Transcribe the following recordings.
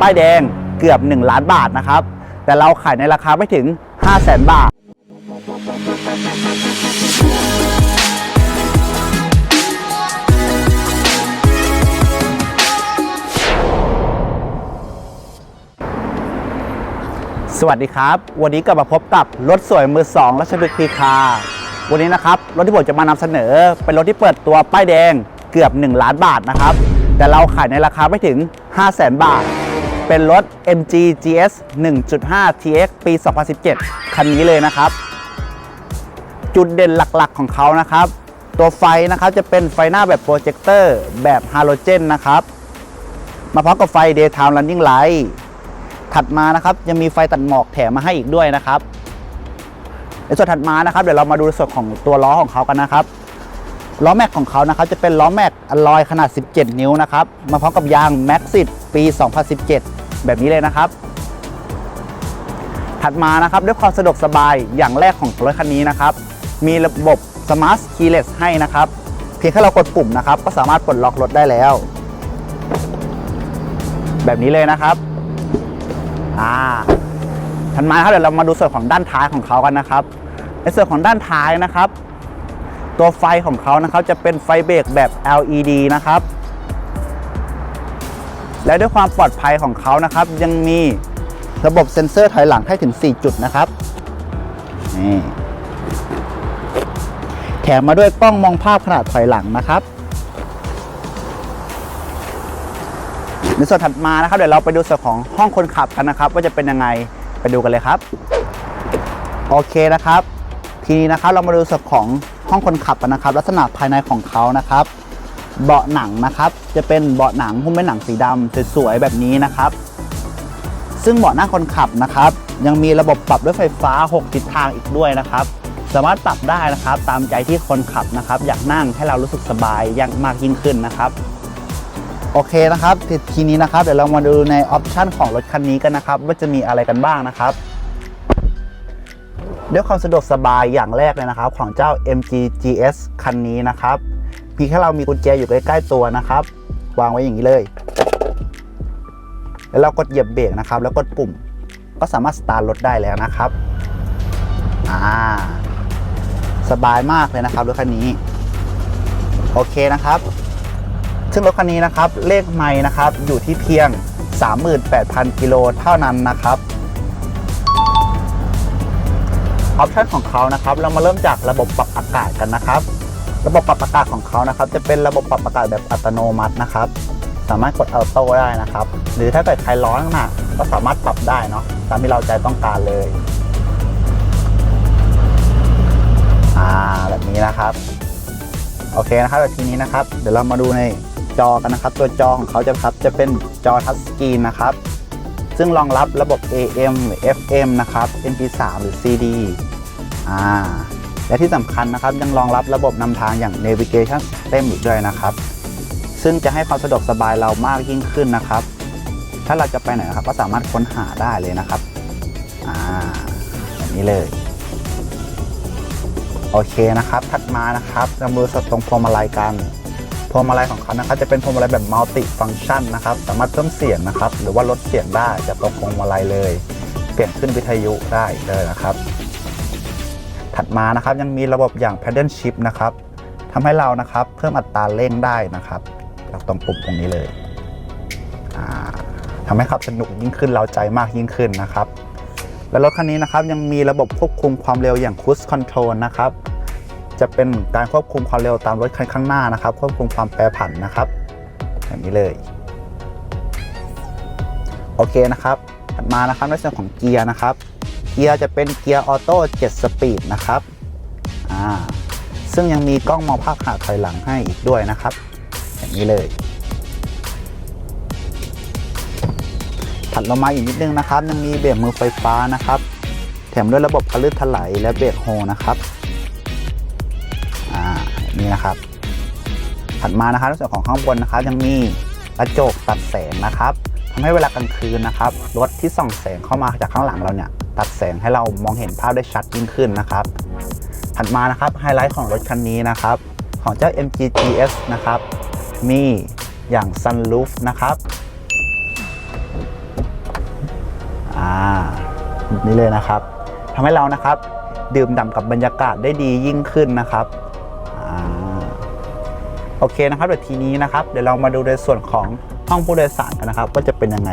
ป้ายแดงเกือบ 1 ล้านบาทนะครับ แต่เราขายในราคาไม่ถึง 5 0 0 0 0 0 บาท สวัสดีครับ วันนี้กลับมาพบกับรถสวยมือสองรัชพฤกษ์พีคาร์วันนี้นะครับ รถที่ผมจะมานำเสนอ เป็นรถที่เปิดตัวป้ายแดงเกือบ 1 ล้านบาทนะครับ แต่เราขายในราคาไม่ถึง 5 0 0 0 0 0 บาท เป็นรถ MG GS 1.5 TX ปี 2017 คันนี้เลยนะครับ จุดเด่นหลักๆของเขานะครับ ตัวไฟนะครับจะเป็นไฟหน้าแบบโปรเจคเตอร์แบบฮาโลเจนนะครับ มาพร้อมกับไฟ Daytime Running Light ถัดมานะครับยังมีไฟตัดหมอกแถมมาให้อีกด้วยนะครับ ในส่วนถัดมานะครับ เดี๋ยวเรามาดูส่วนของตัวล้อของเขากันนะครับล้อแม็กของเขานะครับจะเป็นล้อแม็กอลลอยขนาด 17 นิ้วนะครับ มาพร้อมกับยางแม็กซิตปี 2017 แบบนี้เลยนะครับ ถัดมานะครับด้วยความสะดวกสบายอย่างแรกของรถคันนี้นะครับ มีระบบ Smart Keyless ให้นะครับ เพียงแค่เรากดปุ่มนะครับ ก็สามารถปลดล็อกรถได้แล้ว แบบนี้เลยนะครับอ่าถัดมาครับเดี๋ยวเรามาดูส่วนของด้านท้ายของเขากันนะครับ ในส่วนของด้านท้ายนะครับ ตัวไฟของเขานะครับจะเป็นไฟเบรกแบบ LED นะครับ และด้วยความปลอดภัยของเขานะครับ ยังมีระบบเซ็นเซอร์ถอยหลังให้ถึง 4 จุดนะครับนี่แถมมาด้วยกล้องมองภาพขนาดถอยหลังนะครับ ในส่วนถัดมานะครับ เดี๋ยวเราไปดูส่วนของห้องคนขับกันนะครับ ว่าจะเป็นยังไงไปดูกันเลยครับ โอเคนะครับ ทีนี้นะครับเรามาดูส่วนของห้องคนขับกันนะครับ ลักษณะภายในของเขานะครับ เบาะหนังนะครับ จะเป็นเบาะหนังหุ้มเป็นหนังสีดำสวยๆแบบนี้นะครับ ซึ่งเบาะหน้าคนขับนะครับ ยังมีระบบปรับด้วยไฟฟ้า 6 ทิศทางอีกด้วยนะครับ สามารถปรับได้นะครับ ตามใจที่คนขับนะครับ อยากนั่งให้เรารู้สึกสบายยังมากยิ่งขึ้นนะครับโอเคนะครับทีนี้นะครับเดี๋ยวเรามาดูในออปชันของรถคันนี้กันนะครับ ว่าจะมีอะไรกันบ้างนะครับด้วยความสะดวกสบายอย่างแรกเลยนะครับ ของเจ้า MG GS คันนี้นะครับ เพียงแค่เรามีกุญแจอยู่ใกล้ๆตัวนะครับ วางไว้อย่างนี้เลย แล้วเรากดเหยียบเบรกนะครับ แล้วกดปุ่ม ก็สามารถสตาร์ทรถได้แล้วนะครับอ่าสบายมากเลยนะครับรถคันนี้ โอเคนะครับ ซึ่งรถคันนี้นะครับ เลขไม้นะครับ อยู่ที่เพียง 38,000 กิโลเท่านั้นนะครับออปชันของเขานะครับ เรามาเริ่มจากระบบปรับอากาศกันนะครับ ระบบปรับอากาศของเขานะครับ จะเป็นระบบปรับอากาศแบบอัตโนมัตินะครับ สามารถกดออโต้ได้นะครับ หรือถ้าเกิดใครร้อนหนักก็สามารถปรับได้เนาะตามที่เราใจต้องการเลยอ่าแบบนี้นะครับ โอเคนะครับแล้วทีนี้นะครับ เดี๋ยวเรามาดูในจอกันนะครับ ตัวจอของเขาจะครับจะเป็นจอทัชสกรีนนะครับ ซึ่งรองรับระบบ AM หรือ FM นะครับ MP3 หรือ CD อ่า และที่สำคัญนะครับยังรองรับระบบนำทางอย่าง Navigation System อีกด้วยนะครับ ซึ่งจะให้ความสะดวกสบายเรามากยิ่งขึ้นนะครับ ถ้าเราจะไปไหนนะครับ ก็สามารถค้นหาได้เลยนะครับอ่าแบบนี้เลยโอเคนะครับ ถัดมานะครับเรามือสตรงพวงมาลัยกันพวงมาลัยของเขานะครับจะเป็นพวงมาลัยแบบมัลติฟังชันนะครับ สามารถเพิ่มเสียงนะครับ หรือว่าลดเสียงได้จากตรงพวงมาลัยเลย เปลี่ยนขึ้นวิทยุได้เลยนะครับ ถัดมานะครับยังมีระบบอย่าง Paddle Shift นะครับทำให้เรานะครับเพิ่มอัตราเร่งได้นะครับจากตรงปุ่มตรงนี้เลยอ่าทำให้ขับสนุกยิ่งขึ้นเราใจมากยิ่งขึ้นนะครับ และรถคันนี้นะครับยังมีระบบควบคุมความเร็วอย่าง Cruise Control นะครับจะเป็นการควบคุมความเร็วตามรถคันข้างหน้านะครับ ควบคุมความแปรผันนะครับแบบนี้เลยโอเคนะครับถัดมานะครับในส่วนของเกียร์นะครับ เกียร์จะเป็นเกียร์ออโต้7สปีดนะครับอ่าซึ่งยังมีกล้องมองภาพขณะถอยหลังให้อีกด้วยนะครับ อย่างนี้เลย ถัดลงมาอีกนิดนึงนะครับ ยังมีเบรกมือไฟฟ้านะครับ แถมด้วยระบบพลื่นถลายและเบรกโฮนะครับอ่านี่นะครับ ถัดมานะครับในส่วนของข้างบนนะครับ ยังมีกระจกตัดแสงนะครับทำให้เวลากลางคืนนะครับรถที่ส่องแสงเข้ามาจากข้างหลังเราเนี่ย ตัดแสงให้เรามองเห็นภาพได้ชัดยิ่งขึ้นนะครับ ถัดมานะครับไฮไลท์ของรถคันนี้นะครับ ของเจ้า MG GS นะครับ มีอย่าง sunroof นะครับแบบนี้เลยนะครับทำให้เรานะครับดื่มด่ำกับบรรยากาศได้ดียิ่งขึ้นนะครับอโอเคนะครับเดี๋ยวทีนี้นะครับ เดี๋ยวเรามาดูในส่วนของห้องผู้โดยสารกันนะครับ ว่าจะเป็นยังไง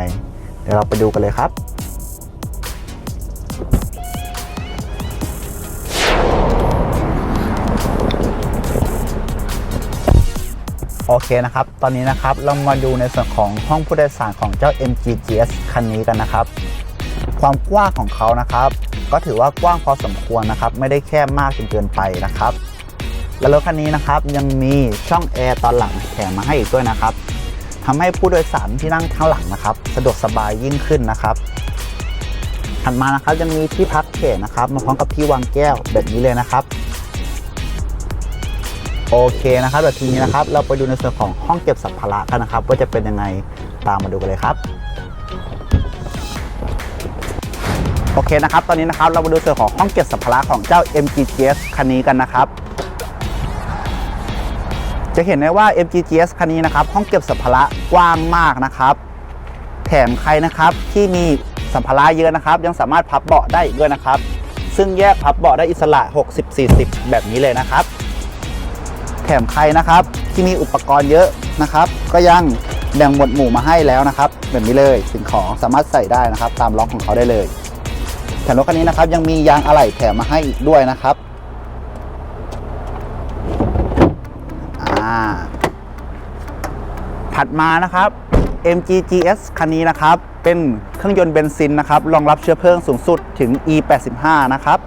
เดี๋ยวเราไปดูกันเลยครับ อเคนะครับ ตอนนี้นะครับเรามาดูในส่วนของห้องผู้โดยสารของเจ้า MGGS คันนี้กันนะครับ ความกว้างของเขานะครับ ก็ถือว่ากว้างพอสมควรนะครับ ไม่ได้แคบมากจนเกินไปนะครับ และรถคันนี้นะครับยังมีช่องแอร์ตอนหลังแถมมาให้อีกด้วยนะครับทำให้ผู้โดยสารที่นั่งข้างหลังนะครับ สะดวกสบายยิ่งขึ้นนะครับถัดมานะครับยังมีที่พักเขตนะครับมาพร้อมกับที่วางแก้วแบบนี้เลยนะครับ โอเคนะครับเดี๋ยวทีนี้นะครับเราไปดูในส่วนของห้องเก็บสัมภาระกันนะครับ ว่าจะเป็นยังไงตามมาดูกันเลยครับโอเคนะครับ ตอนนี้นะครับเรามาดูส่วนของห้องเก็บสัมภาระของเจ้า MGGS คันนี้กันนะครับ จะเห็นได้ว่า MGGS คันนี้นะครับ ห้องเก็บสัมภาระกว้างมากนะครับ แถมใครนะครับที่มีสัมภาระเยอะนะครับ ยังสามารถพับเบาะได้อีกด้วยนะครับ ซึ่งแยกพับเบาะได้อิสระ 60-40 แบบนี้เลยนะครับ แถมใครนะครับ ที่มีอุปกรณ์เยอะนะครับ ก็ยังแบ่งหมวดหมู่มาให้แล้วนะครับ แบบนี้เลยสิ่งของสามารถใส่ได้นะครับ ตามล็อกของเขาได้เลยแถมรถคันนี้นะครับยังมียางอะไหล่แถมมาให้อีกด้วยนะครับอ่าถัดมานะครับ MGGS คันนี้นะครับ เป็นเครื่องยนต์เบนซินนะครับ รองรับเชื้อเพลิงสูงสุดถึง E85 นะครับ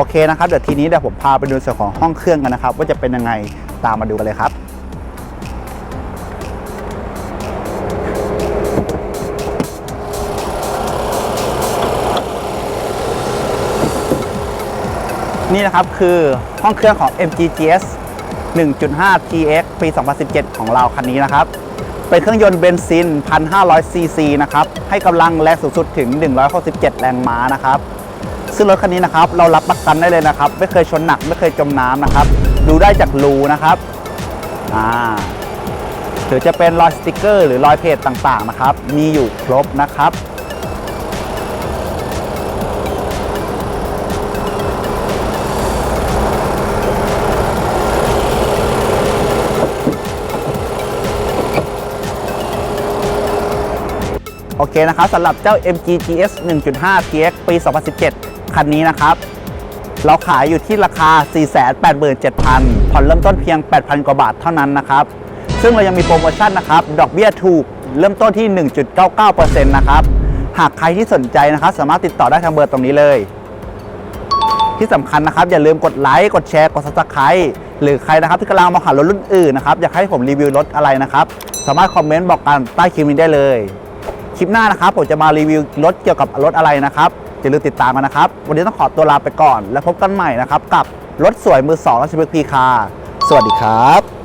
โอเคนะครับเดี๋ยวทีนี้เดี๋ยวผมพาไปดูส่วนของห้องเครื่องกันนะครับ ว่าจะเป็นยังไงตามมาดูกันเลยครับนี่นะครับคือห้องเครื่องของ MGGS 1.5 TX ปี 2017 ของเราคันนี้นะครับ เป็นเครื่องยนต์เบนซิน 1,500 ซีซีนะครับ ให้กำลังแรงสูงสุดถึง 167 แรงม้านะครับ ซึ่งรถคันนี้นะครับเรารับประกันได้เลยนะครับ ไม่เคยชนหนักไม่เคยจมน้ำนะครับ ดูได้จากรูนะครับอ่าหรือจะเป็นรอยสติกเกอร์ หรือรอยเพจต่างๆนะครับ มีอยู่ครบนะครับโอเคนะครับสำหรับเจ้า MG GS 1.5 TX ปี 2017 คันนี้นะครับ เราขายอยู่ที่ราคา 487,000 ผ่อนเริ่มต้นเพียง 8,000 กว่าบาทเท่านั้นนะครับ ซึ่งเรายังมีโปรโมชั่นนะครับ ดอกเบี้ยถูกเริ่มต้นที่ 1.99%นะครับ หากใครที่สนใจนะครับ สามารถติดต่อได้ทางเบอร์ตรงนี้เลย ที่สำคัญนะครับ อย่าลืมกดไลค์ กดแชร์ กด subscribe หรือใครนะครับที่กำลังมองหารถรุ่นอื่นนะครับ อยากให้ผมรีวิวรถอะไรนะครับ สามารถคอมเมนต์บอกกันใต้คลิปนี้ได้เลย คลิปหน้านะครับผมจะมารีวิวรถเกี่ยวกับรถอะไรนะครับ อย่าลืมติดตามกันนะครับ วันนี้ต้องขอตัวลาไปก่อน แล้วพบกันใหม่นะครับ กับรถสวยมือสองราชบุรีพีคาร์สวัสดีครับ